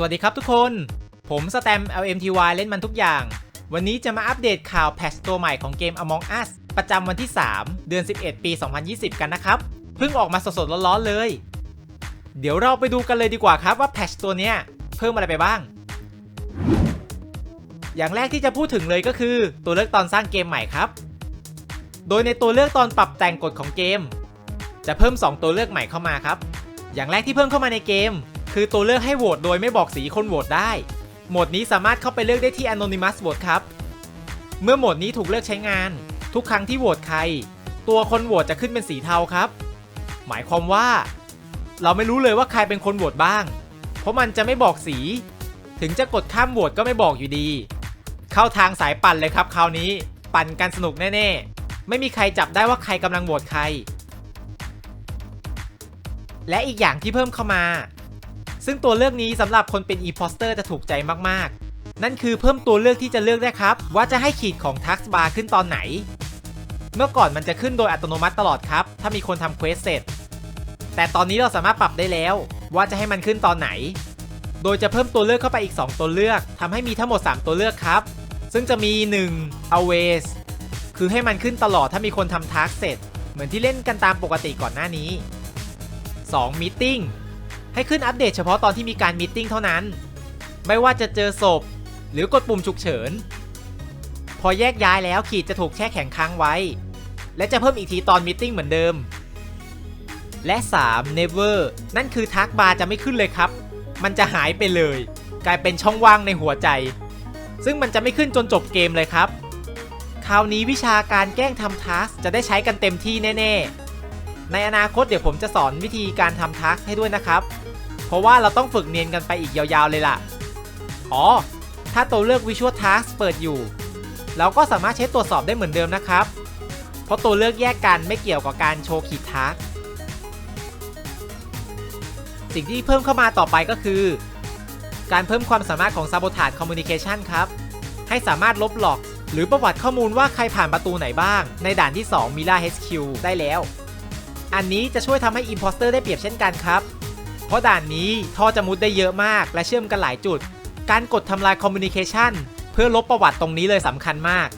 สวัสดีครับทุกคน ผมสแตม LMTY เล่นมันทุกอย่าง วันนี้จะมาอัปเดตข่าวแพทชตัวใหม่ของเกม Among Us ประจำวันที่ 3 เดือน 11 ปี 2020 กันนะครับ เพิ่งออกมาสดๆร้อนๆเลย เดี๋ยวเราไปดูกันเลยดีกว่าครับว่าแพทชตัวเนี้ยเพิ่มอะไรไปบ้าง อย่างแรกที่จะพูดถึงเลยก็คือ ตัวเลือกตอนสร้างเกมใหม่ครับ โดยในตัวเลือกตอนปรับแต่งกฎของเกม จะเพิ่ม 2 ตัวเลือกใหม่เข้ามาครับ อย่างแรกที่เพิ่มเข้ามาในเกม คือตัวเลือกให้โหวตโดยไม่บอกสีคนโหวตได้ โหมดนี้สามารถเข้าไปเลือกได้ที่ Anonymous Vote ครับ เมื่อโหมดนี้ถูกเลือกใช้งาน ทุกครั้งที่โหวตใคร ตัวคนโหวตจะขึ้นเป็นสีเทาครับ หมายความว่า เราไม่รู้เลยว่าใครเป็นคนโหวตบ้าง เพราะมันจะไม่บอกสี ถึงจะกดข้ามโหวตก็ไม่บอกอยู่ดี เข้าทางสายปั่นเลยครับคราวนี้ ปั่นกันสนุกแน่ๆ ไม่มีใครจับได้ว่าใครกำลังโหวตใคร และอีกอย่างที่เพิ่มเข้ามา ซึ่งตัวเลือกนี้สำหรับคนเป็นอีพอสเตอร์จะถูกใจมากๆ นั่นคือเพิ่มตัวเลือกที่จะเลือกได้ครับ ว่าจะให้ขีดของทักบาร์ขึ้นตอนไหน เมื่อก่อนมันจะขึ้นโดยอัตโนมัติตลอดครับ ถ้ามีคนทำเควสเสร็จ แต่ตอนนี้เราสามารถปรับได้แล้ว ว่าจะให้มันขึ้นตอนไหน โดยจะเพิ่มตัวเลือกเข้าไปอีก 2 ตัวเลือกทำให้มีทั้งหมด 3 ตัวเลือกครับ ซึ่งจะมี 1 always คือให้มันขึ้นตลอดถ้ามีคนทำทักเสร็จ เหมือนที่เล่นกันตามปกติก่อนหน้านี้ 2 meeting ให้ขึ้นอัปเดตเฉพาะตอนที่มีการมีตติ้งเท่านั้น ไม่ว่าจะเจอศพ หรือกดปุ่มฉุกเฉิน พอแยกย้ายแล้วขีดจะถูกแช่แข็งค้างไว้ และจะเพิ่มอีกทีตอนมีตติ้งเหมือนเดิม และ 3 never นั่นคือทักบาร์จะไม่ขึ้นเลยครับ มันจะหายไปเลย กลายเป็นช่องว่างในหัวใจ ซึ่งมันจะไม่ขึ้นจนจบเกมเลยครับ คราวนี้วิชาการแกล้งทำทัสจะได้ใช้กันเต็มที่แน่ ๆ ในอนาคตเดี๋ยวผมจะสอนวิธีการทำทักให้ด้วยนะครับ เพราะว่าเราต้องฝึกเนียนกันไปอีกยาวๆเลยล่ะ อ๋อ ถ้าตัวเลือก Visual Task เปิดอยู่ เราก็สามารถใช้ตรวจสอบได้เหมือนเดิมนะครับ เพราะตัวเลือกแยกกันไม่เกี่ยวกับการโชว์ขีดทักสิ่งที่เพิ่มเข้ามาต่อไปก็คือ การเพิ่มความสามารถของ Sabotage Communication ครับ ให้สามารถลบหลอก หรือประวัติข้อมูลว่าใครผ่านประตูไหนบ้าง ในด่านที่ 2 Mila HQ ได้แล้ว อันนี้จะช่วยทำให้ Imposter ได้เปรียบเช่นกันครับ เพราะด่านนี้ท่อจะมุดได้เยอะมากและเชื่อมกันหลายจุด การกดทำลาย Communication เพื่อลบประวัติตรงนี้เลยสำคัญมาก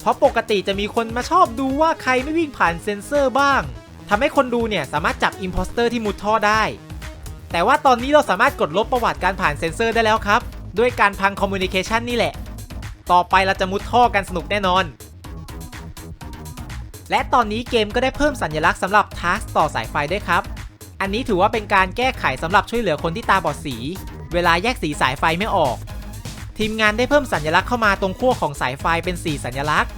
เพราะปกติจะมีคนมาชอบดูว่าใครไม่วิ่งผ่านเซ็นเซอร์บ้างทำให้คนดูเนี่ยสามารถจับ Imposter ที่มุดท่อได้ แต่ว่าตอนนี้เราสามารถกดลบประวัติการผ่านเซ็นเซอร์ได้แล้วครับ ด้วยการพัง Communication นี่แหละ ต่อไปเราจะมุดท่อกันสนุกแน่นอน และตอนนี้เกมก็ได้เพิ่มสัญลักษณ์สำหรับทัสต่อสายไฟด้วยครับ อันนี้ถือว่าเป็นการแก้ไขสำหรับช่วยเหลือคนที่ตาบอดสี เวลาแยกสีสายไฟไม่ออก ทีมงานได้เพิ่มสัญลักษณ์เข้ามาตรงขั้วของสายไฟเป็น 4 สัญลักษณ์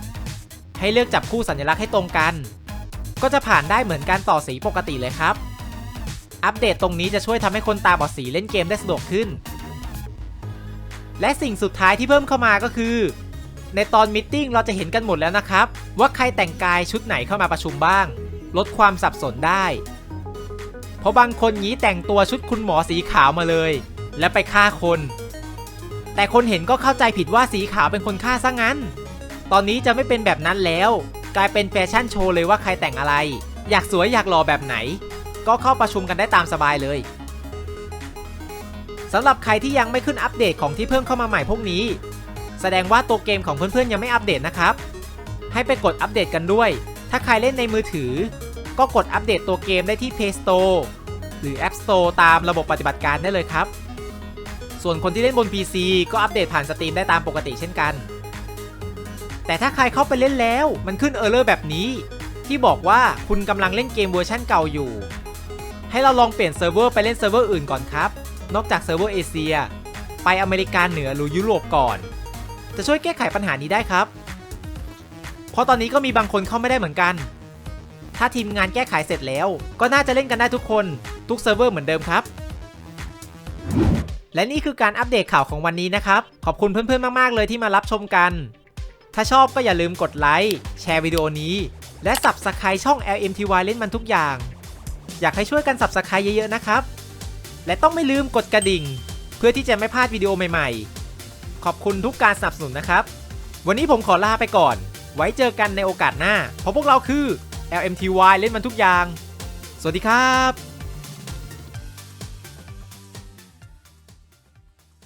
ให้เลือกจับคู่สัญลักษณ์ให้ตรงกัน ก็จะผ่านได้เหมือนการต่อสีปกติเลยครับ อัปเดตตรงนี้จะช่วยทำให้คนตาบอดสีเล่นเกมได้สะดวกขึ้น และสิ่งสุดท้ายที่เพิ่มเข้ามาก็คือ ในตอนมิทติ้งเราจะเห็นกันหมดแล้วนะครับ ว่าใครแต่งกายชุดไหนเข้ามาประชุมบ้าง ลดความสับสนได้ เพราะบางคนงี้แต่งตัวชุดคุณหมอสีขาวมาเลย และไปฆ่าคน แต่คนเห็นก็เข้าใจผิดว่าสีขาวเป็นคนฆ่าซะงั้น ตอนนี้จะไม่เป็นแบบนั้นแล้ว กลายเป็นแฟชั่นโชว์เลยว่าใครแต่งอะไร อยากสวยอยากหล่อแบบไหน ก็เข้าประชุมกันได้ตามสบายเลยสำหรับใครที่ยังไม่ขึ้นอัปเดตของที่เพิ่มเข้ามาใหม่พวกนี้ แสดงว่าตัวเกมของเพื่อนๆยังไม่อัปเดตนะครับ ให้ไปกดอัปเดตกันด้วย ถ้าใครเล่นในมือถือ ก็กดอัปเดตตัวเกมได้ที่ Play Store หรือ App Store ตามระบบปฏิบัติการได้เลยครับ ส่วนคนที่เล่นบน PC ก็อัปเดตผ่านสตรีมได้ตามปกติเช่นกัน แต่ถ้าใครเข้าไปเล่นแล้วมันขึ้นเออร์เลอร์แบบนี้ ที่บอกว่าคุณกำลังเล่นเกมเวอร์ชั่นเก่าอยู่ ให้เราลองเปลี่ยนเซิร์ฟเวอร์ไปเล่นเซิร์ฟเวอร์อื่นก่อนครับ นอกจากเซิร์ฟเวอร์เอเชียไปอเมริกาเหนือหรือยุโรปก่อน จะช่วยแก้ไขปัญหานี้ได้ครับ เพราะตอนนี้ก็มีบางคนเข้าไม่ได้เหมือนกัน ถ้าทีมงานแก้ไขเสร็จแล้ว ก็น่าจะเล่นกันได้ทุกคน ทุกเซิร์ฟเวอร์เหมือนเดิมครับ และนี่คือการอัปเดตข่าวของวันนี้นะครับ ขอบคุณเพื่อนๆมากๆเลยที่มารับชมกัน ถ้าชอบก็อย่าลืมกดไลค์แชร์วิดีโอนี้ และ Subscribe ช่อง LMTY เล่นมันทุกอย่าง อยากให้ช่วยกัน Subscribe เยอะๆนะครับ และต้องไม่ลืมกดกระดิ่ง เพื่อที่จะไม่พลาดวิดีโอใหม่ๆ ขอบคุณทุกการสนับสนุนนะครับ วันนี้ผมขอลาไปก่อน ไว้เจอกันในโอกาสหน้า เพราะพวกเราคือ LMTY เล่นมันทุกอย่าง สวัสดีครับ